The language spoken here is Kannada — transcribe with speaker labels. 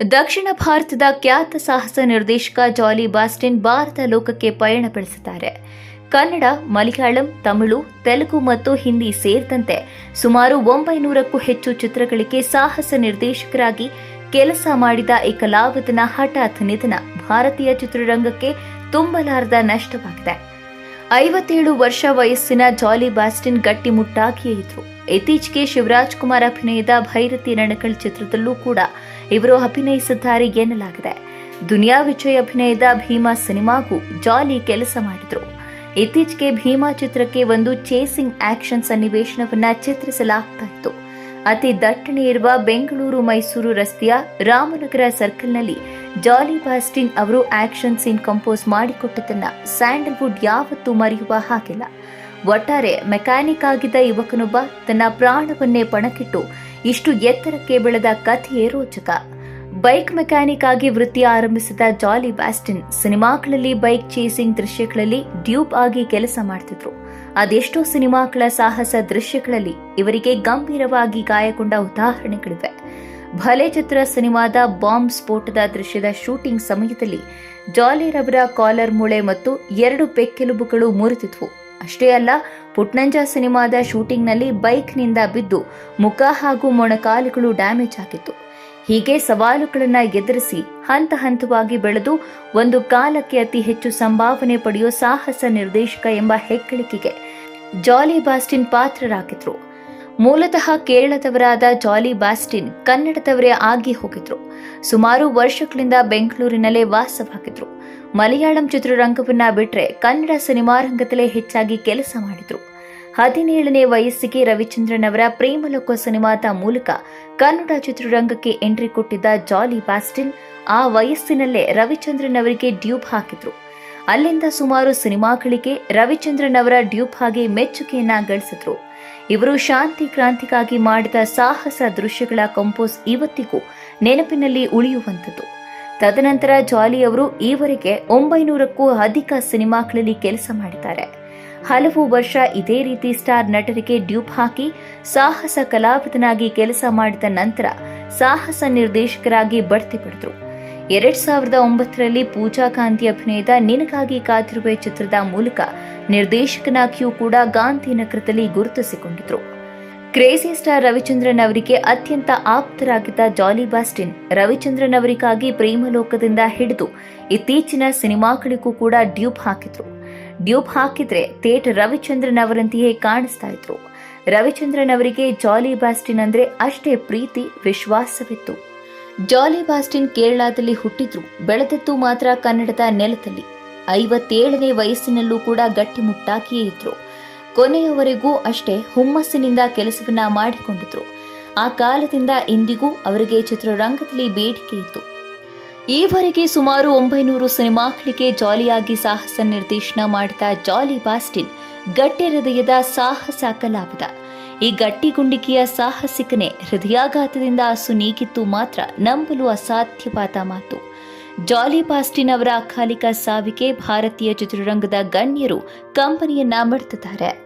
Speaker 1: ದಕ್ಷಿಣ ಭಾರತದ ಖ್ಯಾತ ಸಾಹಸ ನಿರ್ದೇಶಕ ಜಾಲಿ ಬಾಸ್ಟಿನ್ ಭಾರತ ಲೋಕಕ್ಕೆ ಪಯಣ ಬೆಳೆಸಿದ್ದಾರೆ. ಕನ್ನಡ, ಮಲಯಾಳಂ, ತಮಿಳು, ತೆಲುಗು ಮತ್ತು ಹಿಂದಿ ಸೇರಿದಂತೆ ಸುಮಾರು ಒಂಬೈನೂರಕ್ಕೂ ಹೆಚ್ಚು ಚಿತ್ರಗಳಿಗೆ ಸಾಹಸ ನಿರ್ದೇಶಕರಾಗಿ ಕೆಲಸ ಮಾಡಿದ ಈ ಕಲಾವಿದನ ಹಠಾತ್ ನಿಧನ ಭಾರತೀಯ ಚಿತ್ರರಂಗಕ್ಕೆ ತುಂಬಲಾರದ ನಷ್ಟವಾಗಿದೆ. ಐವತ್ತೇಳು ವರ್ಷ ವಯಸ್ಸಿನ ಜಾಲಿ ಬಾಸ್ಟಿನ್ ಗಟ್ಟಿಮುಟ್ಟಾಗಿಯೇ ಇದ್ರು. ಇತ್ತೀಚೆಗೆ ಶಿವರಾಜ್ ಕುಮಾರ್ ಅಭಿನಯದ ಭೈರತಿ ರಣಕಳ್ ಚಿತ್ರದಲ್ಲೂ ಕೂಡ ಇವರು ಅಭಿನಯಿಸಿದ್ದಾರೆ ಎನ್ನಲಾಗಿದೆ. ದುನಿಯಾ ವಿಜಯ್ ಅಭಿನಯದ ಭೀಮಾ ಸಿನಿಮಾಗೂ ಜಾಲಿ ಕೆಲಸ ಮಾಡಿದ್ರು. ಇತ್ತೀಚೆಗೆ ಭೀಮಾ ಚಿತ್ರಕ್ಕೆ ಒಂದು ಚೇಸಿಂಗ್ ಆಕ್ಷನ್ ಸನ್ನಿವೇಶನವನ್ನ ಚಿತ್ರಿಸಲಾಗ್ತಾ ಇತ್ತು. ಅತಿ ದಟ್ಟಣೆ ಇರುವ ಬೆಂಗಳೂರು ಮೈಸೂರು ರಸ್ತೆಯ ರಾಮನಗರ ಸರ್ಕಲ್ನಲ್ಲಿ ಜಾಲಿ ಬಾಸ್ಟಿನ್ ಅವರು ಆಕ್ಷನ್ ಸೀನ್ ಕಂಪೋಸ್ ಮಾಡಿಕೊಟ್ಟದನ್ನ ಸ್ಯಾಂಡಲ್ವುಡ್ ಯಾವತ್ತೂ ಮರೆಯುವ ಹಾಗಿಲ್ಲ. ಒಟ್ಟಾರೆ ಮೆಕ್ಯಾನಿಕ್ ಆಗಿದ್ದ ಯುವಕನೊಬ್ಬ ತನ್ನ ಪ್ರಾಣವನ್ನೇ ಪಣಕ್ಕಿಟ್ಟು ಇಷ್ಟು ಎತ್ತರಕ್ಕೆ ಬೆಳೆದ ಕಥೆಯೇ ರೋಚಕ. ಬೈಕ್ ಮೆಕ್ಯಾನಿಕ್ ಆಗಿ ವೃತ್ತಿ ಆರಂಭಿಸಿದ ಜಾಲಿ ಬ್ಯಾಸ್ಟಿನ್ ಸಿನಿಮಾಗಳಲ್ಲಿ ಬೈಕ್ ಚೇಸಿಂಗ್ ದೃಶ್ಯಗಳಲ್ಲಿ ಡ್ಯೂಪ್ ಆಗಿ ಕೆಲಸ ಮಾಡ್ತಿದ್ರು. ಅದೆಷ್ಟೋ ಸಿನಿಮಾಗಳ ಸಾಹಸ ದೃಶ್ಯಗಳಲ್ಲಿ ಇವರಿಗೆ ಗಂಭೀರವಾಗಿ ಗಾಯಗೊಂಡ ಉದಾಹರಣೆಗಳಿವೆ. ಭಲೆ ಚಿತ್ರ ಸಿನಿಮಾದ ಬಾಂಬ್ ಸ್ಫೋಟದ ದೃಶ್ಯದ ಶೂಟಿಂಗ್ ಸಮಯದಲ್ಲಿ ಜಾಲಿರವರ ಕಾಲರ್ ಮೂಳೆ ಮತ್ತು ಎರಡು ಪೆಕ್ಕೆಲುಬುಗಳು ಮುರಿದಿದ್ವು. ಅಷ್ಟೇ ಅಲ್ಲ, ಪುಟ್ನಂಜ ಸಿನಿಮಾದ ಶೂಟಿಂಗ್ನಲ್ಲಿ ಬೈಕ್ನಿಂದ ಬಿದ್ದು ಮುಖ ಹಾಗೂ ಮೊಣಕಾಲುಗಳು ಡ್ಯಾಮೇಜ್ ಆಗಿತ್ತು. ಹೀಗೆ ಸವಾಲುಗಳನ್ನು ಎದುರಿಸಿ ಹಂತ ಹಂತವಾಗಿ ಬೆಳೆದು ಒಂದು ಕಾಲಕ್ಕೆ ಅತಿ ಹೆಚ್ಚು ಸಂಭಾವನೆ ಪಡೆಯುವ ಸಾಹಸ ನಿರ್ದೇಶಕ ಎಂಬ ಹೆಗ್ಗಳಿಕೆಗೆ ಜಾಲಿ ಬಾಸ್ಟಿನ್ ಪಾತ್ರರಾಗಿದ್ರು. ಮೂಲತಃ ಕೇರಳದವರಾದ ಜಾಲಿ ಬಾಸ್ಟಿನ್ ಕನ್ನಡದವರೇ ಆಗಿ ಹೋಗಿದ್ರು. ಸುಮಾರು ವರ್ಷಗಳಿಂದ ಬೆಂಗಳೂರಿನಲ್ಲೇ ವಾಸವಾಗಿದ್ರು. ಮಲಯಾಳಂ ಚಿತ್ರರಂಗವನ್ನ ಬಿಟ್ರೆ ಕನ್ನಡ ಸಿನಿಮಾ ರಂಗದಲ್ಲೇ ಹೆಚ್ಚಾಗಿ ಕೆಲಸ ಮಾಡಿದ್ರು. ಹದಿನೇಳನೇ ವಯಸ್ಸಿಗೆ ರವಿಚಂದ್ರನ್ ಅವರ ಪ್ರೇಮಲೋಕ ಸಿನಿಮಾದ ಮೂಲಕ ಕನ್ನಡ ಚಿತ್ರರಂಗಕ್ಕೆ ಎಂಟ್ರಿ ಕೊಟ್ಟಿದ್ದ ಜಾಲಿ ಬಾಸ್ಟಿನ್ ಆ ವಯಸ್ಸಿನಲ್ಲೇ ರವಿಚಂದ್ರನ್ ಅವರಿಗೆ ಡ್ಯೂಪ್ ಹಾಕಿದ್ರು. ಅಲ್ಲಿಂದ ಸುಮಾರು ಸಿನಿಮಾಗಳಿಗೆ ರವಿಚಂದ್ರನ್ ಅವರ ಡ್ಯೂಪ್ ಹಾಗೆ ಮೆಚ್ಚುಗೆಯನ್ನ ಗಳಿಸಿದ್ರು. ಇವರು ಶಾಂತಿ ಕ್ರಾಂತಿಗಾಗಿ ಮಾಡಿದ ಸಾಹಸ ದೃಶ್ಯಗಳ ಕಂಪೋಸ್ ಇವತ್ತಿಗೂ ನೆನಪಿನಲ್ಲಿ ಉಳಿಯುವಂಥದ್ದು. ತದನಂತರ ಜಾಲಿ ಅವರು ಈವರೆಗೆ ಒಂಬೈನೂರಕ್ಕೂ ಅಧಿಕ ಸಿನಿಮಾಗಳಲ್ಲಿ ಕೆಲಸ ಮಾಡಿದ್ದಾರೆ. ಹಲವು ವರ್ಷ ಇದೇ ರೀತಿ ಸ್ಟಾರ್ ನಟರಿಗೆ ಡ್ಯೂಪ್ ಹಾಕಿ ಸಾಹಸ ಕಲಾವಿದನಾಗಿ ಕೆಲಸ ಮಾಡಿದ ನಂತರ ಸಾಹಸ ನಿರ್ದೇಶಕರಾಗಿ ಬಡ್ತಿ ಪಡೆದರು. ಎರಡ್ ಸಾವಿರದ ಒಂಬತ್ತರಲ್ಲಿ ಪೂಜಾ ಕಾಂತಿ ಅಭಿನಯದ ನಿನಗಾಗಿ ಕಾತಿರುವೆ ಚಿತ್ರದ ಮೂಲಕ ನಿರ್ದೇಶಕನಾಗಿಯೂ ಕೂಡ ಗಾಂಧಿನಗರದಲ್ಲಿ ಗುರುತಿಸಿಕೊಂಡಿದ್ರು. ಕ್ರೇಜಿ ಸ್ಟಾರ್ ರವಿಚಂದ್ರನ್ ಅವರಿಗೆ ಅತ್ಯಂತ ಆಪ್ತರಾಗಿದ್ದ ಜಾಲಿ ಬಾಸ್ಟಿನ್ ರವಿಚಂದ್ರನ್ ಅವರಿಗಾಗಿ ಪ್ರೇಮಲೋಕದಿಂದ ಹಿಡಿದು ಇತ್ತೀಚಿನ ಸಿನಿಮಾಗಳಿಗೂ ಕೂಡ ಡ್ಯೂಪ್ ಹಾಕಿದ್ರು. ಡ್ಯೂಪ್ ಹಾಕಿದ್ರೆ ತೇಟ್ ರವಿಚಂದ್ರನ್ ಅವರಂತೆಯೇ ಕಾಣಿಸ್ತಾ ಇದ್ರು. ರವಿಚಂದ್ರನ್ ಅವರಿಗೆ ಜಾಲಿ ಬಾಸ್ಟಿನ್ ಅಂದ್ರೆ ಅಷ್ಟೇ ಪ್ರೀತಿ, ವಿಶ್ವಾಸವಿತ್ತು. ಜಾಲಿ ಬಾಸ್ಟಿನ್ ಕೇರಳದಲ್ಲಿ ಹುಟ್ಟಿದ್ರು. ಬೆಳೆದದ್ದು ಮಾತ್ರ ಕನ್ನಡದ ನೆಲದಲ್ಲಿ. ಐವತ್ತೇಳನೇ ವಯಸ್ಸಿನಲ್ಲೂ ಕೂಡ ಗಟ್ಟಿಮುಟ್ಟಾಗಿಯೇ ಇದ್ರು. ಕೊನೆಯವರೆಗೂ ಅಷ್ಟೇ ಹುಮ್ಮಸ್ಸಿನಿಂದ ಕೆಲಸವನ್ನ ಮಾಡಿಕೊಂಡಿದ್ರು. ಆ ಕಾಲದಿಂದ ಇಂದಿಗೂ ಅವರಿಗೆ ಚಿತ್ರರಂಗದಲ್ಲಿ ಬೇಡಿಕೆ ಇತ್ತು. ಈವರೆಗೆ ಸುಮಾರು ಒಂಬೈನೂರು ಸಿನಿಮಾಗಳಿಗೆ ಜಾಲಿಯಾಗಿ ಸಾಹಸ ನಿರ್ದೇಶನ ಮಾಡಿದ ಜಾಲಿ ಬಾಸ್ಟಿನ್ ಗಟ್ಟಿ ಹೃದಯದ ಸಾಹಸ ಕಲಾವಿದ. ಈ ಗಟ್ಟಿಗುಂಡಿಕೆಯ ಸಾಹಸಿಕನೇ ಹೃದಯಾಘಾತದಿಂದ ಅಸು ನೀಗಿತ್ತು ಮಾತ್ರ ನಂಬಲು ಅಸಾಧ್ಯವಾದ ಮಾತು. ಜಾಲಿ ಪಾಸ್ಟಿನ್ ಅವರ ಅಕಾಲಿಕ ಸಾವಿಗೆ ಭಾರತೀಯ ಚಿತ್ರರಂಗದ ಗಣ್ಯರು ಕಂಪನಿಯನ್ನ ಮೆಡ್ತಿದ್ದಾರೆ